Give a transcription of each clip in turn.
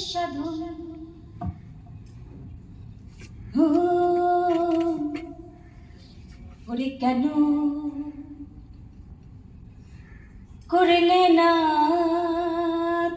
সাধু করে কেন? করলে না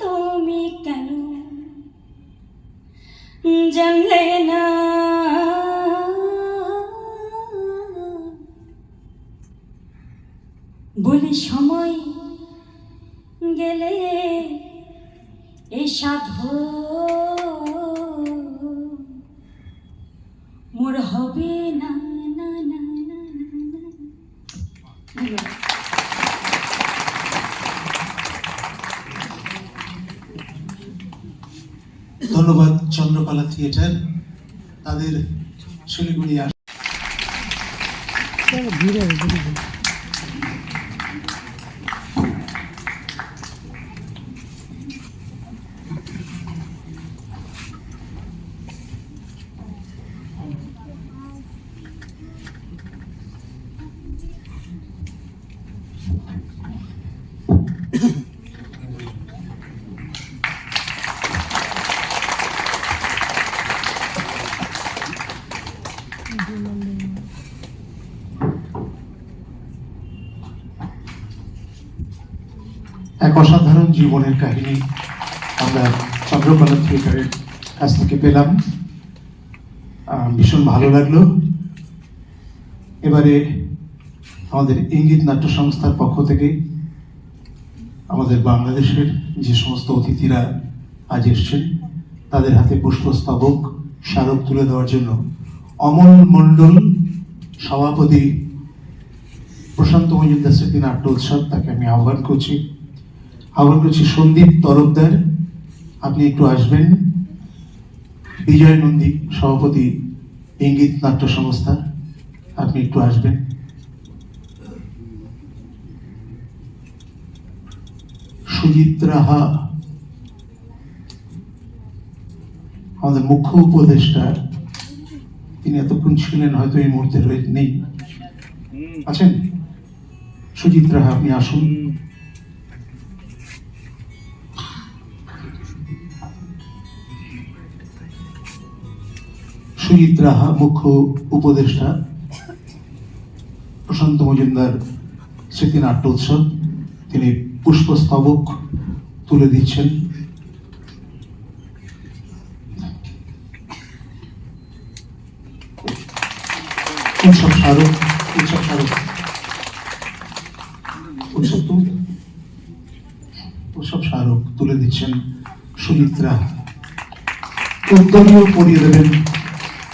তুমি কেন? জানলে না বলি সময় গেলে এ সাধু মোর হবে না না না না না, না। ধন্যবাদ। ধন্যবাদ চন্দ্রকলা থিয়েটার তাদের শিলিগুড়ি আস এক অসাধারণ জীবনের কাহিনী আমরা চন্দ্রকলা থিয়েটারের কাছ থেকে পেলাম। ভীষণ ভালো লাগল। এবারে আমাদের ইঙ্গিত নাট্য সংস্থার পক্ষ থেকে আমাদের বাংলাদেশের যে সমস্ত অতিথিরা আজ এসছেন, তাদের হাতে পুষ্পস্তবক, স্মারক তুলে দেওয়ার জন্য অমল মণ্ডল, সভাপতি প্রশান্ত মজুমদার স্মৃতি নাট্য উৎসব, তাকে আমি আহ্বান করছি। আহ্বান করছি সন্দীপ তরফদার। আপনি একটু আসবেন। বিজয় নন্দী, সভাপতি, ইঙ্গিত নাট্য সংস্থা। আপনি একটু আসবেন। সুজিত রাহা, আমাদের মুখ্য উপদেষ্টা। তিনি এতক্ষণ ছিলেন, হয়তো এই মুহূর্তে নেই। আছেন? সুজিত রাহা, আপনি আসুন। সুজিত রাহা মুখ্য উপদেষ্টা প্রশান্ত মজুমদার স্মৃতি নাট্য উৎসব। তিনি পুষ্পস্তবক তুলে দিচ্ছেন। উৎসব স্মারক উৎসব স্মারক উৎসব তো, উৎসব স্মারক তুলে দিচ্ছেন সুমিত্রা উত্তরীয় পরিয়ে দেবেন।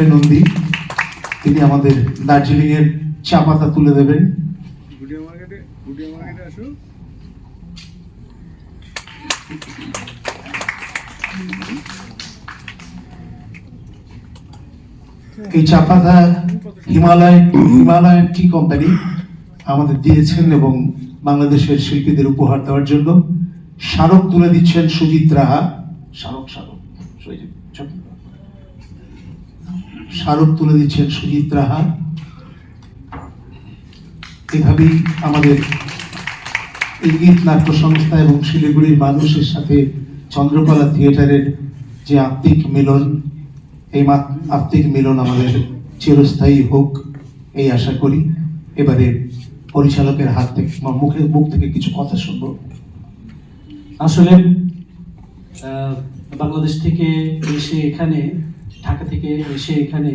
বিজয় নন্দী। তিনি আমাদের দার্জিলিং এর চা পাতা তুলে দেবেন। এই চা পাতা হিমালয় হিমালয়ান টি কোম্পানি আমাদের দিয়েছেন এবং বাংলাদেশের শিল্পীদের উপহার দেওয়ার জন্য। স্মারক তুলে দিচ্ছেন সুজিত রাহা। স্মারক স্মারক সুজিত, চল। স্মারক তুলে দিচ্ছেন সুজিত রাহা। এভাবেই আমাদের ইঙ্গিত নাট্য সংস্থা এবং শিলিগুড়ির মানুষের সাথে চন্দ্রকলা থিয়েটারের যে আত্মিক মিলন, এই আত্মিক মিলন আমাদের চিরস্থায়ী হোক এই আশা করি। এবারে পরিচালকের হাত থেকে মুখের মুখ থেকে কিছু কথা শুনব। আসলে বাংলাদেশ থেকে এসে এখানে ঢাকা থেকে এসে এখানে।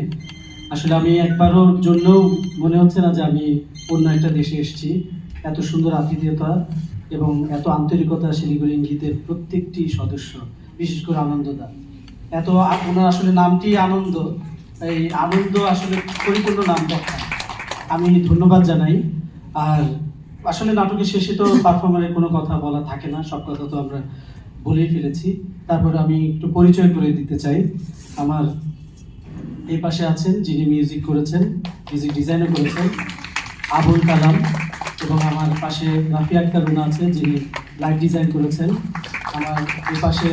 আসলে আমি একবারও জন্য মনে হচ্ছে না যে আমি অন্য একটা দেশে এসেছি। এত সুন্দর আতিথেয়তা এবং এত আন্তরিকতা শিলিগুড়ি ইঙ্গিতের প্রত্যেকটি সদস্য, বিশেষ করে আনন্দদা। এত ওনার আসলে নামটি আনন্দ। এই আনন্দ আসলে পরিপূর্ণ নাম দেখা আমি ধন্যবাদ জানাই। আর আসলে নাটকের শেষে তো পারফর্মারের কোনো কথা বলা থাকে না, সব কথা তো আমরা বলেই ফেলেছি। তারপরে আমি একটু পরিচয় করে দিতে চাই। আমার এই পাশে আছেন যিনি মিউজিক করেছেন মিউজিক ডিজাইনও করেছেন, আবুল কালাম এবং আমার পাশে রাফি আক্তার আছেন, যিনি লাইট ডিজাইন করেছেন। আমার এই পাশে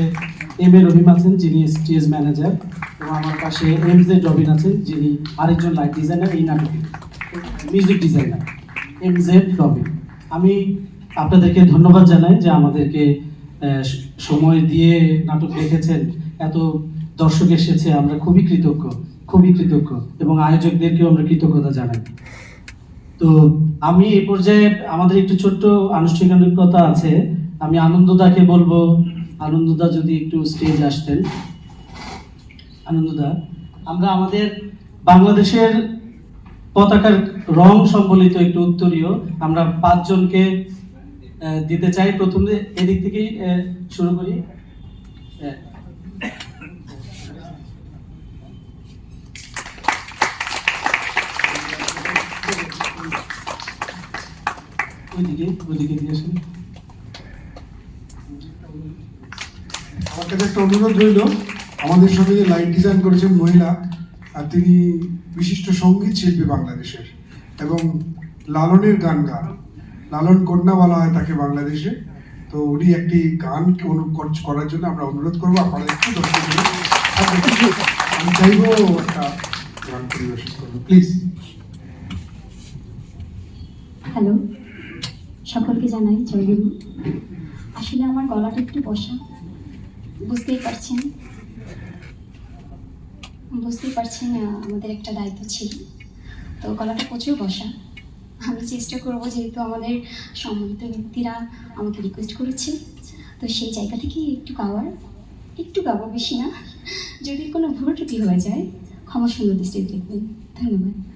এম এ রহিম আছেন, যিনি স্টেজ ম্যানেজার এবং আমার পাশে এম জে রবিন আছেন, যিনি আরেকজন লাইট ডিজাইনার এই নাটকে music designer M Z Robin. আমি আপনাদেরকে ধন্যবাদ জানাই যে আমাদেরকে সময় দিয়ে নাটক দেখেছেন, এত দর্শক এসেছে, আমরা খুবই কৃতজ্ঞ খুবই কৃতজ্ঞ এবং আয়োজকদেরকেও আমরা কৃতজ্ঞতা জানাই। তো আমি এই পর্যায়ে আমাদের একটু ছোট্ট আনুষ্ঠানিকতা আছে। আমি আনন্দদাকে বলব, আনন্দদা যদি একটু স্টেজ আসতেন। আনন্দদা, আমরা আমাদের বাংলাদেশের পতাকার রং সম্বলিত একটু উত্তরীয়, আমরা পাঁচজনকে দিতে চাই। প্রথমে এদিক থেকেই শুরু করি আহ, ওইদিকে ওইদিকে দিয়ে আসুন আমার কাছে একটা অনুরোধ রইল। আমাদের সঙ্গে যে লাইট ডিজাইন করেছেন মহিলা, আর তিনি বিশিষ্ট সংগীত শিল্পী বাংলাদেশের এবং লালনের গান গান। লালন কন্যা বলা হয় তাকে বাংলাদেশে। তো উনি একটি গান অনু- করার জন্য আমরা অনুরোধ করব। আপনারা একটু দর্শক একটু আমি চাইব একটা গান পরিবেশন করব। প্লিজ। হ্যালো। সকলকে জানাই জয়গুরু আসলে আমার গলাটা একটু বসা। বুঝতেই পারছেন? বুঝতেই পারছেন আমাদের একটা দায়িত্ব ছিল। তো গলাটা প্রচুর বসা। আমি চেষ্টা করব যেহেতু আমাদের সম্মানিত ব্যক্তিরা আমাকে রিকোয়েস্ট করেছে, তো সেই জায়গা থেকে একটু গাওয়ার। একটু গাবো বেশি না, যদি কোনো ভুল ত্রুটি হয়ে যায়, ক্ষমা সুন্দর দৃষ্টিতে দেখবেন। ধন্যবাদ।